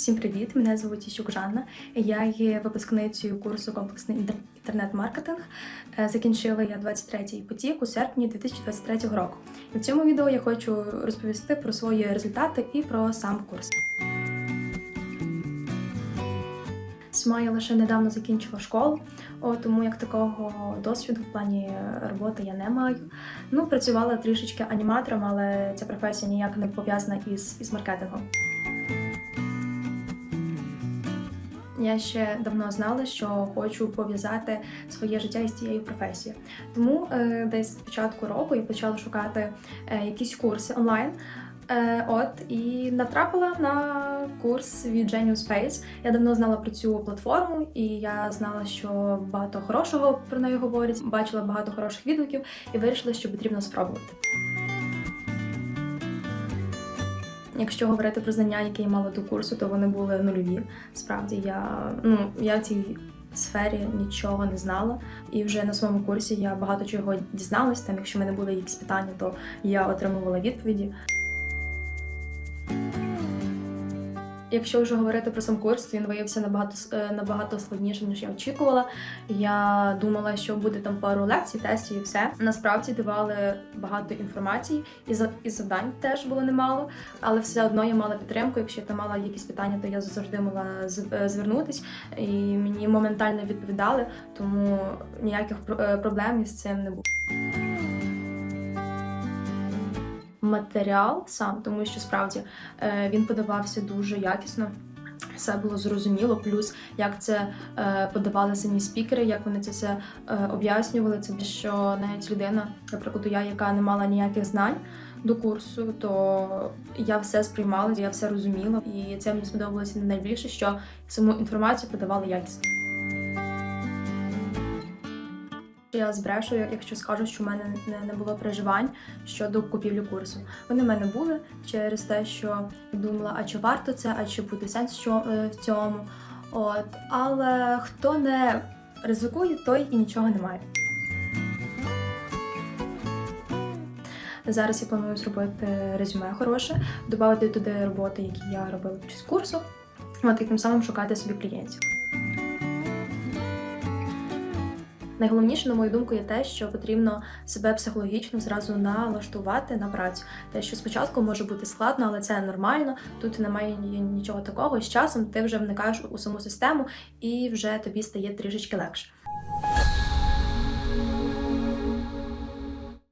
Всім привіт! Мене звуть Іщук Жанна. Я є випускницею курсу комплексний інтер- інтернет-маркетинг. Е, Закінчила я 23-й потік у серпні 2023 року. І в цьому відео я хочу розповісти про свої результати і про сам курс. Сама я лише недавно закінчила школу, тому як такого досвіду в плані роботи я не маю. Ну, працювала трішечки аніматором, але ця професія ніяк не пов'язана із, із маркетингом. Я ще давно знала, що хочу пов'язати своє життя із цією професією. Тому е, десь з початку року я почала шукати е, якісь курси онлайн. Е, от і натрапила на курс від Genius Space. Я давно знала про цю платформу, і я знала, що багато хорошого про неї говорять. Бачила багато хороших відгуків і вирішила, що потрібно спробувати. Якщо говорити про знання, які я мала до курсу, то вони були нульові. Справді я ну я в цій сфері нічого не знала, і вже на своєму курсі я багато чого дізналась. Там, якщо в мене були якісь питання, то я отримувала відповіді. Якщо вже говорити про сам курс, він виявився набагато е, набагато складніше, ніж я очікувала. Я думала, що буде там пару лекцій, тестів і все. Насправді давали багато інформації, і за і завдань теж було немало, але все одно я мала підтримку. Якщо я там мала якісь питання, то я завжди могла е, звернутись, і мені моментально відповідали, тому ніяких е, проблем із цим не було. Матеріал сам, тому що справді е, він подавався дуже якісно. Все було зрозуміло, плюс як це е, подавали самі спікери, як вони це все е, об'яснювали. Це що навіть людина, наприклад, я, яка не мала ніяких знань до курсу, то я все сприймала, я все розуміла, і це мені сподобалося найбільше, що саму інформацію подавали якісно. Я збрешу, якщо скажу, що в мене не, було переживань щодо купівлі курсу. Вони в мене були через те, що думала, а чи варто це, а чи буде сенс е, в цьому. От, але хто не ризикує, той і нічого не має. Зараз я планую зробити резюме хороше, додати туди роботи, які я робила під час курсу, от і тим самим шукати собі клієнтів. Найголовніше, на мою думку, є те, що потрібно себе психологічно зразу налаштувати на працю. Те, що спочатку може бути складно, але це нормально. Тут немає нічого такого. З часом ти вже вникаєш у саму систему і вже тобі стає трішечки легше.